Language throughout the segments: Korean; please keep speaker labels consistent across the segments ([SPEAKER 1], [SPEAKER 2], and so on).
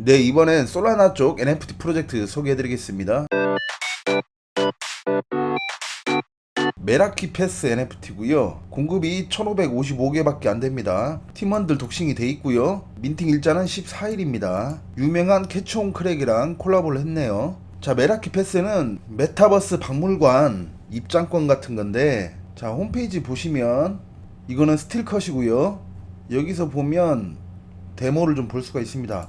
[SPEAKER 1] 네, 이번엔 솔라나 쪽 NFT 프로젝트 소개해드리겠습니다. 메라키 패스 NFT고요. 공급이 1555개밖에 안 됩니다. 팀원들 독신이 돼 있고요. 민팅 일자는 14일입니다. 유명한 캐치온 크랙이랑 콜라보를 했네요. 자, 메라키 패스는 메타버스 박물관 입장권 같은 건데 자, 홈페이지 보시면 이거는 스틸컷이고요. 여기서 보면 데모를 좀 볼 수가 있습니다.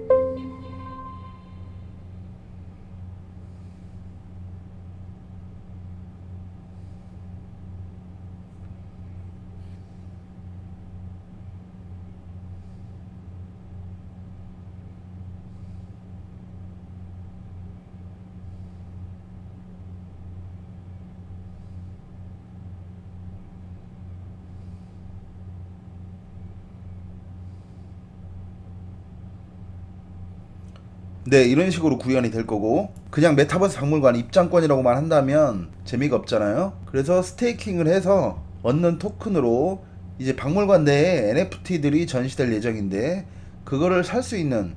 [SPEAKER 1] 네, 이런 식으로 구현이 될 거고 그냥 메타버스 박물관 입장권이라고만 한다면 재미가 없잖아요. 그래서 스테이킹을 해서 얻는 토큰으로 이제 박물관 내에 NFT들이 전시될 예정인데 그거를 살 수 있는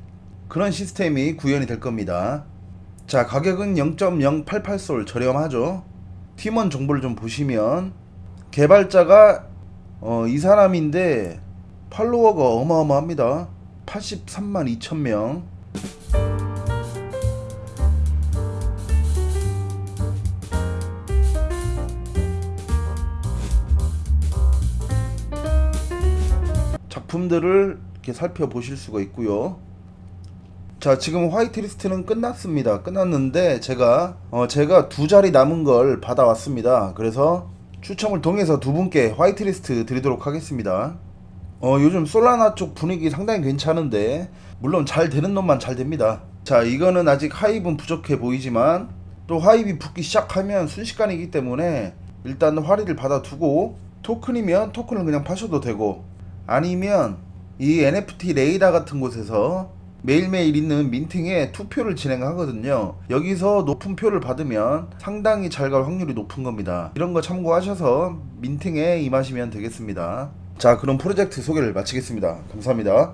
[SPEAKER 1] 그런 시스템이 구현이 될 겁니다. 자, 가격은 0.088솔 저렴하죠. 팀원 정보를 좀 보시면 개발자가 어, 이 사람인데 팔로워가 어마어마합니다. 83만 2천 명. 작품들을 이렇게 살펴보실 수가 있고요. 자, 지금 화이트리스트는 끝났습니다. 끝났는데 제가 어, 제가 두 자리 남은 걸 받아왔습니다. 그래서 추첨을 통해서 두 분께 화이트리스트 드리도록 하겠습니다. 어, 요즘 솔라나 쪽 분위기 상당히 괜찮은데 물론 잘 되는 놈만 잘 됩니다. 자, 이거는 아직 하입은 부족해 보이지만 또 하입이 붙기 시작하면 순식간이기 때문에 일단 화리를 받아두고 토큰이면 토큰을 그냥 파셔도 되고 아니면 이 NFT 레이더 같은 곳에서 매일매일 있는 민팅에 투표를 진행하거든요. 여기서 높은 표를 받으면 상당히 잘 갈 확률이 높은 겁니다. 이런 거 참고하셔서 민팅에 임하시면 되겠습니다. 자, 그럼 프로젝트 소개를 마치겠습니다. 감사합니다.